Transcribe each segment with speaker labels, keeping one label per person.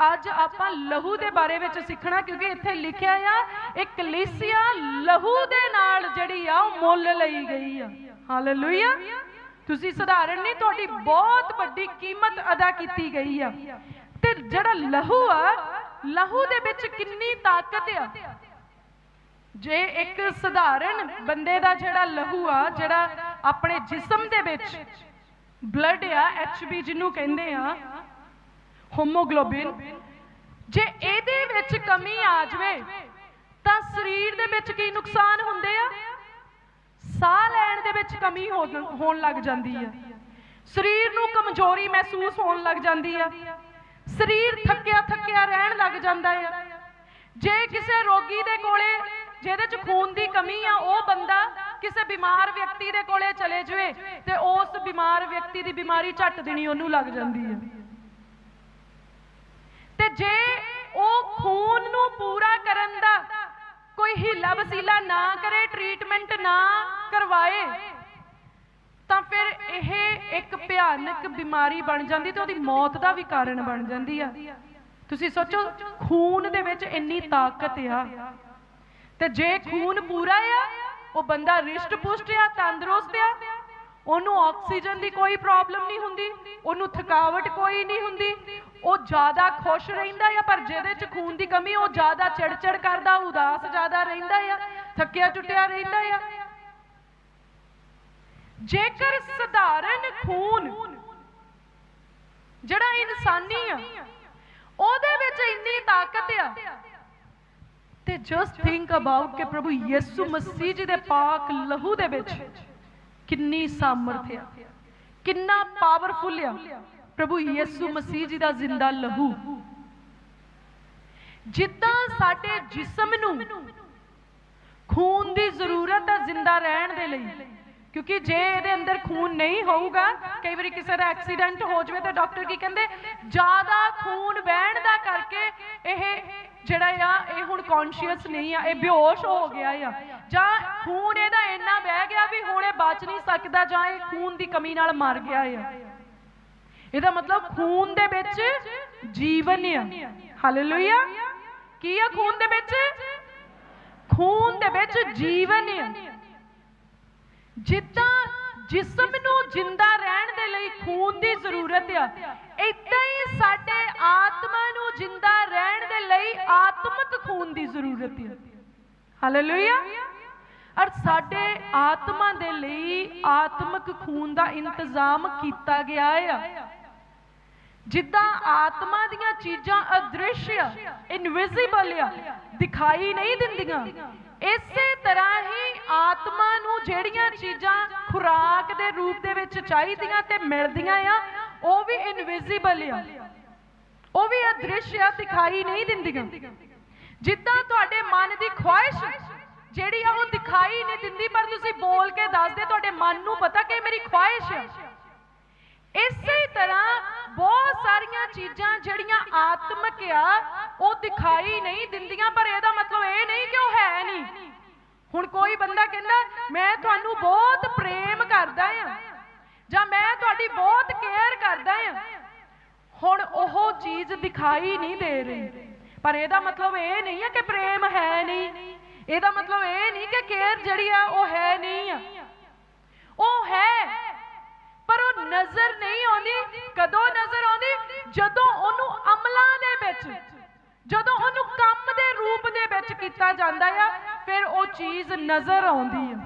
Speaker 1: ਅੱਜ ਆਪਾਂ ਲਹੂ ਦੇ ਬਾਰੇ ਵਿੱਚ ਸਿੱਖਣਾ, ਕਿਉਂਕਿ ਇੱਥੇ ਲਿਖਿਆ ਆ ਇਹ ਲਹੂ ਦੇ ਨਾਲ ਜਿਹੜੀ ਆ, ਉਹ ਮੁੱਲ ਲਈ ਗਈ ਆ। ਹਾਲੇਲੂਇਆ ਤੁਸੀਂ ਸਧਾਰਨ ਨਹੀਂ, ਤੁਹਾਡੀ ਬਹੁਤ ਵੱਡੀ ਕੀਮਤ ਅਦਾ ਕੀਤੀ ਗਈ ਆ। ਤੇ ਜਿਹੜਾ ਲਹੂ ਆ, ਲਹੂ ਦੇ ਵਿੱਚ ਕਿੰਨੀ ਤਾਕਤ ਆ? ਜੇ ਇੱਕ ਸਧਾਰਨ ਬੰਦੇ ਦਾ ਜਿਹੜਾ ਲਹੂ ਆ, ਜਿਹੜਾ ਆਪਣੇ ਜਿਸਮ ਦੇ ਵਿੱਚ ਬਲੱਡ ਆ ਐਚਬੀ ਜਿਹਨੂੰ ਕਹਿੰਦੇ ਆ ਹੋਮੋਗਲੋਬਿਨ ਜੇ ਇਹਦੇ ਵਿੱਚ ਕਮੀ ਆ ਜਾਵੇ, ਤਾਂ ਸਰੀਰ ਦੇ ਵਿੱਚ ਕੀ ਨੁਕਸਾਨ ਹੁੰਦੇ ਆ? ਸਾਹ ਲੈਣ ਦੇ ਵਿੱਚ ਕਮੀ ਹੋਣ ਲੱਗ ਜਾਂਦੀ ਆ। ਸਰੀਰ ਨੂੰ ਕਮਜ਼ੋਰੀ ਮਹਿਸੂਸ ਹੋਣ ਲੱਗ ਜਾਂਦੀ ਆ। ਸਰੀਰ ਥੱਕਿਆ ਥੱਕਿਆ ਰਹਿਣ ਲੱਗ ਜਾਂਦਾ ਆ। ਜੇ ਕਿਸੇ ਰੋਗੀ ਦੇ ਕੋਲੇ ਜਿਹਦੇ ਚ ਖੂਨ ਦੀ ਕਮੀ ਆ, ਉਹ ਬੰਦਾ ਕਿਸੇ ਬਿਮਾਰ ਵਿਅਕਤੀ ਦੇ ਕੋਲੇ ਚਲੇ ਜਾਵੇ ਤੇ ਉਸ ਬਿਮਾਰ ਵਿਅਕਤੀ ਦੀ ਬਿਮਾਰੀ ਝੱਟ ਦੇਣੀ ਉਹਨੂੰ ਲੱਗ ਜਾਂਦੀ ਹੈ ਜੇ ਉਹ ਖੂਨ ਨੂੰ ਪੂਰਾ ਕਰਨ ਦਾ ਕੋਈ ਹੀਲਾ ਵਸੀਲਾ ਨਾ ਕਰੇ ਟ੍ਰੀਟਮੈਂਟ ਨਾ ਕਰਵਾਏ, ਤਾਂ ਫਿਰ ਇਹ ਇੱਕ ਭਿਆਨਕ ਬਿਮਾਰੀ ਬਣ ਜਾਂਦੀ ਤੇ ਉਹਦੀ ਮੌਤ ਦਾ ਵੀ ਕਾਰਨ ਬਣ ਜਾਂਦੀ ਆ। ਤੁਸੀਂ ਸੋਚੋ, ਖੂਨ ਦੇ ਵਿੱਚ ਇੰਨੀ ਤਾਕਤ ਆ। ਤੇ ਜੇ ਖੂਨ ਪੂਰਾ ਆ, ਉਹ ਬੰਦਾ ਰਿਸ਼ਟ ਪੁਸ਼ਟ ਆ, ਤੰਦਰੁਸਤ ਆ, ਉਹਨੂੰ ਆਕਸੀਜਨ ਦੀ ਕੋਈ ਪ੍ਰੋਬਲਮ ਨਹੀਂ ਹੁੰਦੀ, ਉਹਨੂੰ ਥਕਾਵਟ ਕੋਈ ਨਹੀਂ ਹੁੰਦੀ ਉਹ ਜ਼ਿਆਦਾ ਖੁਸ਼ ਰਹਿੰਦਾ ਆ, ਪਰ ਜਿਹਦੇ ਚ ਖੂਨ ਦੀ ਕਮੀ, ਉਹ ਜ਼ਿਆਦਾ ਚਿੜਚਿੜ ਕਰਦਾ, ਉਦਾਸ ਜ਼ਿਆਦਾ ਰਹਿੰਦਾ ਆ, ਥੱਕਿਆ ਟੁੱਟਿਆ ਰਹਿੰਦਾ ਆ। ਜੇਕਰ ਸਧਾਰਨ ਖੂਨ ਜਿਹੜਾ ਇਨਸਾਨੀ ਆ, ਉਹਦੇ ਵਿੱਚ ਇੰਨੀ ਤਾਕਤ ਆ, ਤੇ ਜਸਟ ਥਿੰਕ ਅਬਾਊਟ ਕਿ ਪ੍ਰਭੂ ਯਿਸੂ ਮਸੀਹ ਜੀ ਦੇ ਪਾਕ ਲਹੂ ਦੇ ਵਿੱਚ ਕਿੰਨੀ ਸਾਮਰਥ ਆ, ਕਿੰਨਾ ਪਾਵਰਫੁਲ ਆ। ਪ੍ਰਭੂ ਯਿਸੂ ਮਸੀਹ ਜੀ ਦਾ ਜ਼ਿੰਦਾ ਲਹੂ। ਜਿੱਦਾਂ ਸਾਡੇ ਜਿਸਮ ਨੂੰ ਖੂਨ ਦੀ ਜ਼ਰੂਰਤ ਹੈ ਜ਼ਿੰਦਾ ਰਹਿਣ ਦੇ ਲਈ। ਕਿਉਂਕਿ ਜੇ ਇਹਦੇ ਅੰਦਰ ਖੂਨ ਨਹੀਂ ਹੋਊਗਾ ਕਈ ਵਾਰੀ ਕਿਸੇ ਦਾ ਐਕਸੀਡੈਂਟ ਹੋ ਜਾਵੇ ਤਾਂ ਡਾਕਟਰ ਕੀ ਕਹਿੰਦੇ? ਜ਼ਿਆਦਾ ਖੂਨ ਵਹਿਣ ਦਾ ਕਰਕੇ ਇਹ ਜਿਹੜਾ ਆ ਇਹ ਹੁਣ ਕੌਨਸ਼ੀਅਸ ਨਹੀਂ ਆ ਇਹ ਬੇਹੋਸ਼ ਹੋ ਗਿਆ ਆ। ਜਾਂ ਖੂਨ ਇਹਦਾ ਇੰਨਾ ਵਹਿ ਗਿਆ ਵੀ ਹੁਣ ਇਹ ਬਚ ਨਹੀਂ ਸਕਦਾ ਜਾਂ ਇਹ ਖੂਨ ਦੀ ਕਮੀ ਨਾਲ ਮਰ ਗਿਆ ਆ। ਇਹਦਾ ਮਤਲਬ ਖੂਨ ਦੇ ਵਿੱਚ ਜੀਵਨ ਆ। ਹਾਲੇਲੂਇਆ ਕੀ ਆ ਖੂਨ ਦੇ ਵਿੱਚ? ਖੂਨ ਦੇ ਵਿੱਚ ਜੀਵਨ ਆ। ਜਿੱਦਾਂ ਜਿਸਮ ਨੂੰ ਜਿੰਦਾ ਰਹਿਣ ਦੇ ਲਈ ਖੂਨ ਦੀ ਜ਼ਰੂਰਤ ਆ, ਇਦਾਂ ਹੀ ਸਾਡੇ ਆਤਮਾ ਨੂੰ ਜਿੰਦਾ ਰਹਿਣ ਦੇ ਲਈ ਆਤਮਿਕ ਖੂਨ ਦੀ ਜ਼ਰੂਰਤ ਆ। ਹਾਲੇਲੂਇਆ ਔਰ ਸਾਡੇ ਆਤਮਾ ਦੇ ਲਈ ਆਤਮਿਕ ਖੂਨ ਦਾ ਇੰਤਜ਼ਾਮ ਕੀਤਾ ਗਿਆ ਆ। ਜਿੱਦਾਂ ਆਤਮਾ ਦੀਆਂ ਚੀਜ਼ਾਂ ਅਦ੍ਰਿਸ਼ ਇਨਵਿਜ਼ੀਬਲ ਆ, ਦਿਖਾਈ ਨਹੀਂ ਦਿੰਦੀਆਂ। ਇਸੇ ਤਰ੍ਹਾਂ ਹੀ ਆਤਮਾ ਨੂੰ ਜਿਹੜੀਆਂ ਚੀਜ਼ਾਂ ਖੁਰਾਕ ਦੇ ਰੂਪ ਦੇ ਵਿੱਚ ਚਾਹੀਦੀਆਂ ਤੇ ਮਿਲਦੀਆਂ ਆ, ਉਹ ਵੀ ਇਨਵਿਜ਼ੀਬਲ ਆ। ਉਹ ਵੀ ਅਦ੍ਰਿਸ਼ ਆ, ਦਿਖਾਈ ਨਹੀਂ ਦਿੰਦੀਆਂ। ਜਿੱਦਾਂ ਤੁਹਾਡੇ ਮਨ ਦੀ ਖੁਆਇਸ਼, ਜਿਹੜੀ ਆ ਉਹ ਦਿਖਾਈ ਨਹੀਂ ਦਿੰਦੀ, ਪਰ ਤੁਸੀਂ ਬੋਲ ਕੇ ਦੱਸਦੇ, ਤੁਹਾਡੇ ਮਨ ਨੂੰ ਪਤਾ ਕਿ ਮੇਰੀ ਖੁਆਇਸ਼ ਆ ਇਸੇ ਤਰ੍ਹਾਂ ਬਹੁਤ ਸਾਰੀਆਂ ਚੀਜ਼ਾਂ ਜਿਹੜੀਆਂ ਆਤਮਿਕ ਆ, ਉਹ ਦਿਖਾਈ ਨਹੀਂ ਦਿੰਦੀਆਂ, ਪਰ ਇਹਦਾ ਮਤਲਬ ਇਹ ਨਹੀਂ ਕਿ ਉਹ ਹੈ ਨਹੀਂ। ਹੁਣ ਕੋਈ ਬੰਦਾ ਕਹਿੰਦਾ, ਮੈਂ ਤੁਹਾਨੂੰ ਬਹੁਤ ਪ੍ਰੇਮ ਕਰਦਾ ਆ, ਜਾਂ ਮੈਂ ਤੁਹਾਡੀ ਬਹੁਤ ਕੇਅਰ ਕਰਦਾ ਆ। ਹੁਣ ਉਹ ਚੀਜ਼ ਦਿਖਾਈ ਨਹੀਂ ਦੇ ਰਹੀ। ਪਰ ਇਹਦਾ ਮਤਲਬ ਇਹ ਨਹੀਂ ਹੈ ਕਿ ਪ੍ਰੇਮ ਹੈ ਨਹੀਂ। ਇਹਦਾ ਮਤਲਬ ਇਹ ਨਹੀਂ ਕਿ ਕੇਅਰ ਜਿਹੜੀ ਆ, ਉਹ ਹੈ ਨਹੀਂ ਆ। ਉਹ ਹੈ, ਪਰ ਉਹ ਨਜ਼ਰ ਨਹੀਂ ਆਉਂਦੀ। ਕਦੋਂ ਨਜ਼ਰ ਆਉਂਦੀ? ਜਦੋਂ ਉਹਨੂੰ ਅਮਲਾਂ ਦੇ ਵਿੱਚ, ਜਦੋਂ ਉਹਨੂੰ ਕੰਮ ਦੇ ਰੂਪ ਦੇ ਵਿੱਚ ਕੀਤਾ ਜਾਂਦਾ ਆ, ਫਿਰ ਉਹ ਚੀਜ਼ ਨਜ਼ਰ ਆਉਂਦੀ ਹੈ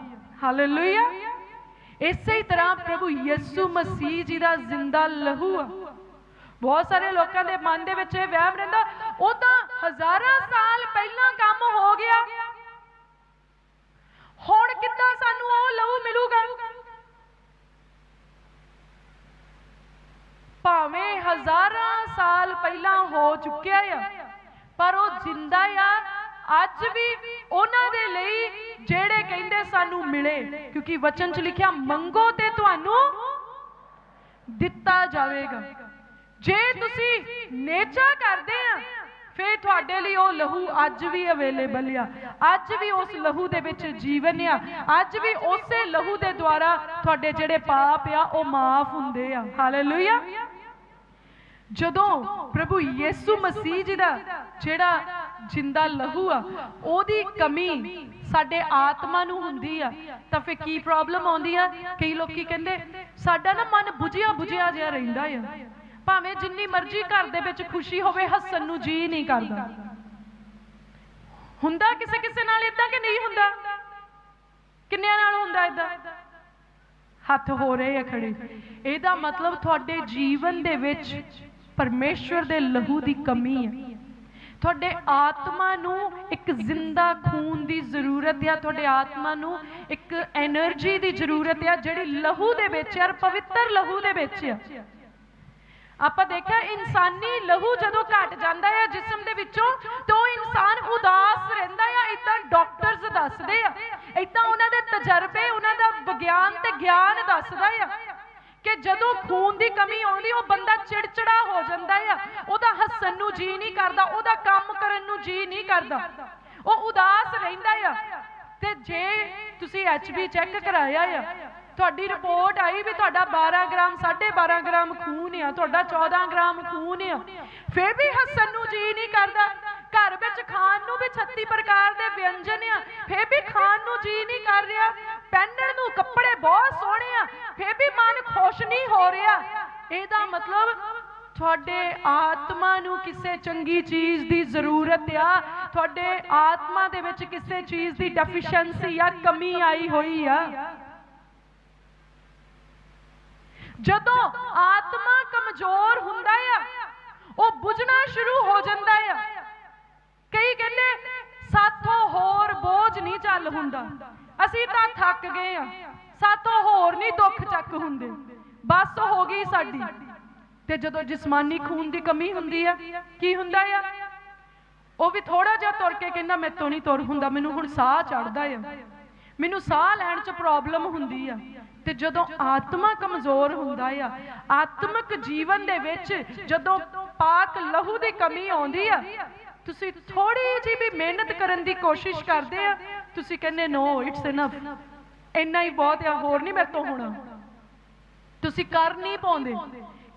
Speaker 1: ਹਾਲੇਲੂਇਆ ਇਸੇ ਤਰ੍ਹਾਂ ਪ੍ਰਭੂ ਯਿਸੂ ਮਸੀਹ ਜੀ ਦਾ ਜ਼ਿੰਦਾ ਲਹੂ ਆ। ਬਹੁਤ ਸਾਰੇ ਲੋਕਾਂ ਦੇ ਮਨ ਦੇ ਵਿੱਚ ਇਹ ਵਹਿਮ ਰਹਿੰਦਾ, ਉਹ ਤਾਂ ਹਜ਼ਾਰਾਂ ਸਾਲ ਪਹਿਲਾਂ ਕੰਮ ਹੋ ਗਿਆ ਹੁਣ ਕਿੱਦਾਂ ਸਾਨੂੰ ਉਹ ਲਹੂ ਮਿਲੂਗਾ ਭਾਵੇਂ ਹਜ਼ਾਰਾਂ ਸਾਲ ਪਹਿਲਾਂ ਹੋ ਚੁੱਕਿਆ ਆ। ਪਰ ਉਹ ਜਿੰਦਾ ਆ। ਅੱਜ ਵੀ ਉਹਨਾਂ ਦੇ ਲਈ ਜਿਹੜੇ ਕਹਿੰਦੇ ਸਾਨੂੰ ਮਿਲੇ, ਕਿਉਂਕਿ ਵਚਨ 'ਚ ਲਿਖਿਆ, ਮੰਗੋ ਤੇ ਤੁਹਾਨੂੰ ਦਿੱਤਾ ਜਾਵੇਗਾ। ਜੇ ਤੁਸੀਂ ਨੇਚਾ ਕਰਦੇ ਆ, ਫੇਰ ਤੁਹਾਡੇ ਲਈ ਉਹ ਲਹੂ ਅੱਜ ਵੀ ਅਵੇਲੇਬਲ ਆ। ਅੱਜ ਵੀ ਉਸ ਲਹੂ ਦੇ ਵਿੱਚ ਜੀਵਨ ਆ। ਅੱਜ ਵੀ ਉਸੇ ਲਹੂ ਦੇ ਦੁਆਰਾ ਤੁਹਾਡੇ ਜਿਹੜੇ ਪਾਪ ਆ, ਉਹ ਮਾਫ ਹੁੰਦੇ ਆ। ਹਾਲੇਲੂਇਆ ਜਦੋਂ ਪ੍ਰਭੂ ਯੀਸੂ ਮਸੀਹ ਜੀ ਦਾ ਜਿਹੜਾ ਜਿੰਦਾ ਲਹੂ ਆ, ਉਹਦੀ ਕਮੀ ਸਾਡੇ ਆਤਮਾ ਨੂੰ ਹੁੰਦੀ ਆ, ਤਾਂ ਫਿਰ ਕੀ ਪ੍ਰੋਬਲਮ ਆਉਂਦੀ ਆ? ਕਈ ਲੋਕੀ ਕਹਿੰਦੇ, ਸਾਡਾ ਨਾ ਮਨ ਬੁਝਿਆ ਬੁਝਿਆ ਜਿਹਾ ਰਹਿੰਦਾ ਆ। ਭਾਵੇਂ ਜਿੰਨੀ ਮਰਜ਼ੀ ਘਰ ਦੇ ਵਿੱਚ ਖੁਸ਼ੀ ਹੋਵੇ, ਹੱਸਣ ਨੂੰ ਜੀ ਨਹੀਂ ਕਰਦਾ। ਹੁੰਦਾ ਕਿਸੇ ਕਿਸੇ ਨਾਲ ਇਦਾਂ ਕਿ ਨਹੀਂ ਹੁੰਦਾ? ਕਿੰਨਿਆਂ ਨਾਲ ਹੁੰਦਾ ਇਦਾਂ ਹੱਥ ਹੋ ਰਹੇ ਆ ਖੜੇ। ਇਹਦਾ ਮਤਲਬ ਤੁਹਾਡੇ ਜੀਵਨ ਦੇ ਵਿੱਚ ਪਰਮੇਸ਼ਵਰ ਦੇ ਲਹੂ ਦੀ ਕਮੀ ਹੈ। ਤੁਹਾਡੇ ਆਤਮਾ ਨੂੰ ਇੱਕ ਜ਼ਿੰਦਾ ਖੂਨ ਦੀ ਜ਼ਰੂਰਤ ਹੈ ਤੁਹਾਡੇ ਆਤਮਾ ਨੂੰ ਇੱਕ એનર્ਜੀ ਦੀ ਜ਼ਰੂਰਤ ਹੈ ਜਿਹੜੀ ਲਹੂ ਦੇ ਵਿੱਚ ਹੈ ਪਵਿੱਤਰ ਲਹੂ ਦੇ ਵਿੱਚ ਹੈ ਆਪਾਂ ਦੇਖਿਆ, ਇਨਸਾਨੀ ਲਹੂ ਜਦੋਂ ਘਟ ਜਾਂਦਾ ਹੈ ਜਿਸਮ ਦੇ ਵਿੱਚੋਂ, ਤਾਂ ਇਨਸਾਨ ਉਦਾਸ ਰਹਿੰਦਾ ਹੈ ਇਦਾਂ ਡਾਕਟਰਸ ਦੱਸਦੇ ਆ ਇਦਾਂ ਉਹਨਾਂ ਦੇ ਤਜਰਬੇ, ਉਹਨਾਂ ਦਾ ਵਿਗਿਆਨ ਤੇ ਗਿਆਨ ਦੱਸਦਾ ਆ। ਕਿ ਜਦੋਂ ਖੂਨ ਦੀ ਕਮੀ ਆਉਂਦੀ, ਉਹ ਬੰਦਾ ਚਿੜਚਿੜਾ ਹੋ ਜਾਂਦਾ ਆ। ਉਹਦਾ ਹੱਸਣ ਨੂੰ ਜੀ ਨਹੀਂ ਕਰਦਾ, ਉਹਦਾ ਕੰਮ ਕਰਨ ਨੂੰ ਜੀ ਨਹੀਂ ਕਰਦਾ। ਉਹ ਉਦਾਸ ਰਹਿੰਦਾ ਆ। ਤੇ ਜੇ ਤੁਸੀਂ ਐਚਬੀ ਚੈੱਕ ਕਰਾਇਆ ਆ, ਤੁਹਾਡੀ ਰਿਪੋਰਟ ਆਈ ਵੀ ਤੁਹਾਡਾ 12 ਗ੍ਰਾਮ 12.5 ਗ੍ਰਾਮ ਖੂਨ ਆ, ਤੁਹਾਡਾ 14 ਗ੍ਰਾਮ ਖੂਨ ਆ, ਫਿਰ ਵੀ ਹੱਸਣ ਨੂੰ ਜੀ ਨਹੀਂ ਕਰਦਾ। ਘਰ ਵਿੱਚ ਖਾਣ ਨੂੰ ਵੀ 36 ਪ੍ਰਕਾਰ ਦੇ ਵਿਅੰਜਨ ਆ, ਫਿਰ ਵੀ ਖਾਣ ਨੂੰ ਜੀ ਨਹੀਂ ਕਰ ਰਿਹਾ। ਪਹਿਨਣ ਨੂੰ ਕੱਪੜੇ ਬਹੁਤ ਸੋਹਣੇ ਆ ਫਿਰ ਵੀ ਮਨ ਖੁਸ਼ ਨਹੀਂ ਹੋ ਰਿਹਾ। ਇਹਦਾ ਮਤਲਬ ਤੁਹਾਡੇ ਆਤਮਾ ਨੂੰ ਕਿਸੇ ਚੰਗੀ ਚੀਜ਼ ਦੀ ਜ਼ਰੂਰਤ ਆ। ਤੁਹਾਡੇ ਆਤਮਾ ਦੇ ਵਿੱਚ ਕਿਸੇ ਚੀਜ਼ ਦੀ ਡੈਫੀਸ਼ੀਐਂਸੀ ਆ ਕਮੀ ਆਈ ਹੋਈ ਆ। ਜਦੋਂ ਆਤਮਾ ਕਮਜ਼ੋਰ ਹੁੰਦਾ ਆ, ਉਹ ਬੁਝਣਾ ਸ਼ੁਰੂ ਹੋ ਜਾਂਦਾ ਆ। ਕਈ ਕਹਿੰਦੇ, ਸਾਥੋਂ ਹੋਰ ਬੋਝ ਨਹੀਂ ਚੱਲ ਹੁੰਦਾ। ਅਸੀਂ ਤਾਂ ਥੱਕ ਗਏ ਆ। ਸਾਥੋਂ ਹੋਰ ਨਹੀਂ ਦੁੱਖ ਚੱਕ ਹੁੰਦੇ। ਬਸ ਹੋ ਗਈ ਸਾਡੀ। ਤੇ ਜਦੋਂ ਜਿਸਮਾਨੀ ਖੂਨ ਦੀ ਕਮੀ ਹੁੰਦੀ ਆ, ਕੀ ਹੁੰਦਾ ਆ? ਉਹ ਵੀ ਥੋੜਾ ਜਿਹਾ ਤੁਰ ਕੇ ਕਹਿੰਦਾ ਮੈਥੋਂ ਨਹੀਂ ਤੁਰ ਹੁੰਦਾ। ਮੈਨੂੰ ਹੁਣ ਸਾਹ ਚੜਦਾ ਆ। ਮੈਨੂੰ ਸਾਹ ਲੈਣ 'ਚ ਪ੍ਰੋਬਲਮ ਹੁੰਦੀ ਆ। ਤੇ ਜਦੋਂ ਆਤਮਾ ਕਮਜ਼ੋਰ ਹੁੰਦਾ ਆ, ਆਤਮਿਕ ਜੀਵਨ ਦੇ ਵਿੱਚ ਜਦੋਂ ਪਾਕ ਲਹੂ ਦੀ ਕਮੀ ਆਉਂਦੀ ਆ ਤੁਸੀਂ ਥੋੜੀ ਜਿਹੀ ਵੀ ਮਿਹਨਤ ਕਰਨ ਦੀ ਕੋਸ਼ਿਸ਼ ਕਰਦੇ ਆ, ਤੁਸੀਂ ਕਹਿੰਦੇ ਨੋ ਇਟਸ ਇਨਫ ਇੰਨਾ ਹੀ ਬਹੁਤ ਆ, ਹੋਰ ਨਹੀਂ ਮੇਰੇ ਤੋਂ ਹੋਣਾ। ਤੁਸੀਂ ਕਰ ਨਹੀਂ ਪਾਉਂਦੇ,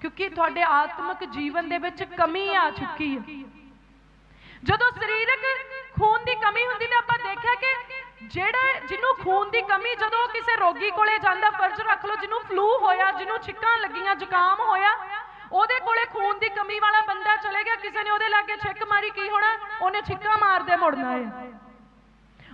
Speaker 1: ਕਿਉਂਕਿ ਤੁਹਾਡੇ ਆਤਮਿਕ ਜੀਵਨ ਦੇ ਵਿੱਚ ਕਮੀ ਆ ਚੁੱਕੀ ਹੈ ਜਦੋਂ ਸਰੀਰਕ ਖੂਨ ਦੀ ਕਮੀ ਹੁੰਦੀ ਤੇ ਆਪਾਂ ਦੇਖਿਆ ਕਿ ਜਿਹੜਾ, ਜਿਹਨੂੰ ਖੂਨ ਦੀ ਕਮੀ ਜਦੋਂ ਕਿਸੇ ਰੋਗੀ ਕੋਲੇ ਜਾਂਦਾ, ਫਰਜ਼ ਰੱਖ ਲਓ, ਜਿਹਨੂੰ ਫਲੂ ਹੋਇਆ, ਜਿਹਨੂੰ ਛਿੱਕਾਂ ਲੱਗੀਆਂ, ਜ਼ੁਕਾਮ ਹੋਇਆ ਉਹਦੇ ਕੋਲੇ ਖੂਨ ਦੀ ਕਮੀ ਵਾਲਾ ਬੰਦਾ ਚਲੇ ਗਿਆ, ਕਿਸੇ ਨੇ ਉਹਦੇ ਲਾਗੇ ਛਿੱਕ ਮਾਰੀ, ਕੀ ਹੋਣਾ? ਉਹਨੇ ਛਿੱਕਾਂ ਮਾਰਦੇ ਮੁੜਨਾ ਹੈ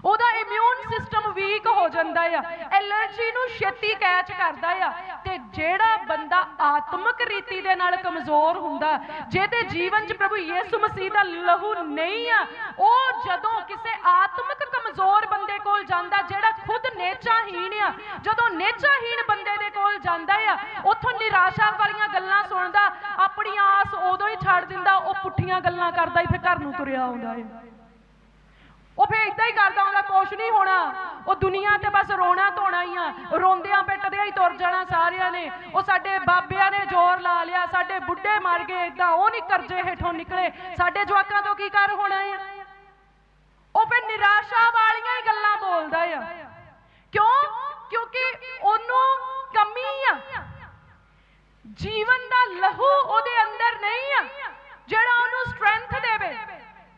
Speaker 1: ਉਹਦਾ ਇਮਿਊਨ ਸਿਸਟਮ ਵੀਕ ਹੋ ਜਾਂਦਾ ਆ। ਐਲਰਜੀ ਨੂੰ ਛੇਤੀ ਕੈਚ ਕਰਦਾ ਆ। ਤੇ ਜਿਹੜਾ ਬੰਦਾ ਆਤਮਿਕ ਰੀਤੀ ਦੇ ਨਾਲ ਕਮਜ਼ੋਰ ਹੁੰਦਾ, ਜਿਹਦੇ ਜੀਵਨ 'ਚ ਪ੍ਰਭੂ ਯੀਸੂ ਮਸੀਹ ਦਾ ਲਹੂ ਨਹੀਂ ਆ, ਉਹ ਜਦੋਂ ਕਿਸੇ ਆਤਮਿਕ ਕਮਜ਼ੋਰ ਬੰਦੇ ਕੋਲ ਜਾਂਦਾ ਜਿਹੜਾ ਖੁਦ ਨੇਚਾਹੀਣ ਆ। ਜਦੋਂ ਨੇਚਾਹੀਣ ਬੰਦੇ ਦੇ ਕੋਲ ਜਾਂਦਾ ਆ, ਉੱਥੋਂ ਨਿਰਾਸ਼ਾ ਵਾਲੀਆਂ ਗੱਲਾਂ ਸੁਣਦਾ, ਆਪਣੀ ਆਸ ਉਦੋਂ ਹੀ ਛੱਡ ਦਿੰਦਾ, ਉਹ ਪੁੱਠੀਆਂ ਗੱਲਾਂ ਕਰਦਾ ਹੀ ਫਿਰ ਘਰ ਨੂੰ ਤੁਰਿਆ ਆਉਂਦਾ ਹੈ ਉਹ ਫੇਰ ਇਦਾਂ ਹੀ ਕਰਦਾ ਹੁੰਦਾ, ਕੁਛ ਨਹੀਂ ਹੋਣਾ। ਉਹ ਦੁਨੀਆ ਤੇ ਬਸ ਰੋਣਾ ਧੋਣਾ ਹੀ ਆ। ਰੋਂਦਿਆਂ ਪਿੱਟਦਿਆਂ ਹੀ ਤੁਰ ਜਾਣਾ ਸਾਰਿਆਂ ਨੇ। ਉਹ ਸਾਡੇ ਬਾਬਿਆਂ ਨੇ ਜ਼ੋਰ ਲਾ ਲਿਆ, ਸਾਡੇ ਬੁੱਢੇ ਮਰ ਗਏ ਇਦਾਂ ਉਹ ਨਹੀਂ ਕਰਜ਼ੇ ਹੇਠੋਂ ਨਿਕਲੇ। ਸਾਡੇ ਜਵਾਕਾਂ ਤੋਂ ਕੀ ਕਰ ਹੋਣਾ ਆ? ਉਹ ਫੇਰ ਨਿਰਾਸ਼ਾ ਜੀਵਨ ਦਾ ਲਹੂ ਉਹਦੇ ਅੰਦਰ ਨਹੀਂ ਆ, ਜਿਹੜਾ ਉਹਨੂੰ ਸਟਰੈਂਥ ਦੇਵੇ,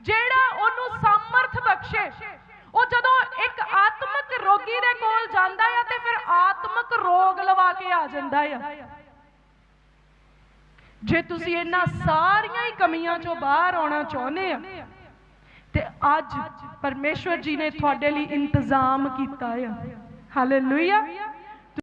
Speaker 1: ਜਿਹੜਾ ਉਹਨੂੰ ਸਮਰਥ ਬਖਸ਼ੇ। ਉਹ ਜਦੋਂ ਇੱਕ ਆਤਮਿਕ ਰੋਗੀ ਦੇ ਕੋਲ ਜਾਂਦਾ ਆ, ਤੇ ਫਿਰ ਆਤਮਿਕ ਰੋਗ ਲਵਾ ਕੇ ਆ ਜਾਂਦਾ ਆ। ਜੇ ਤੁਸੀਂ ਇਹਨਾਂ ਸਾਰੀਆਂ ਹੀ ਕਮੀਆਂ ਚੋਂ ਬਾਹਰ ਆਉਣਾ ਚਾਹੁੰਦੇ ਆ, ਤੇ ਅੱਜ ਪਰਮੇਸ਼ਵਰ ਜੀ ਨੇ ਤੁਹਾਡੇ ਲਈ ਇੰਤਜ਼ਾਮ ਕੀਤਾ ਆ। ਹਾਲੇਲੂਇਆ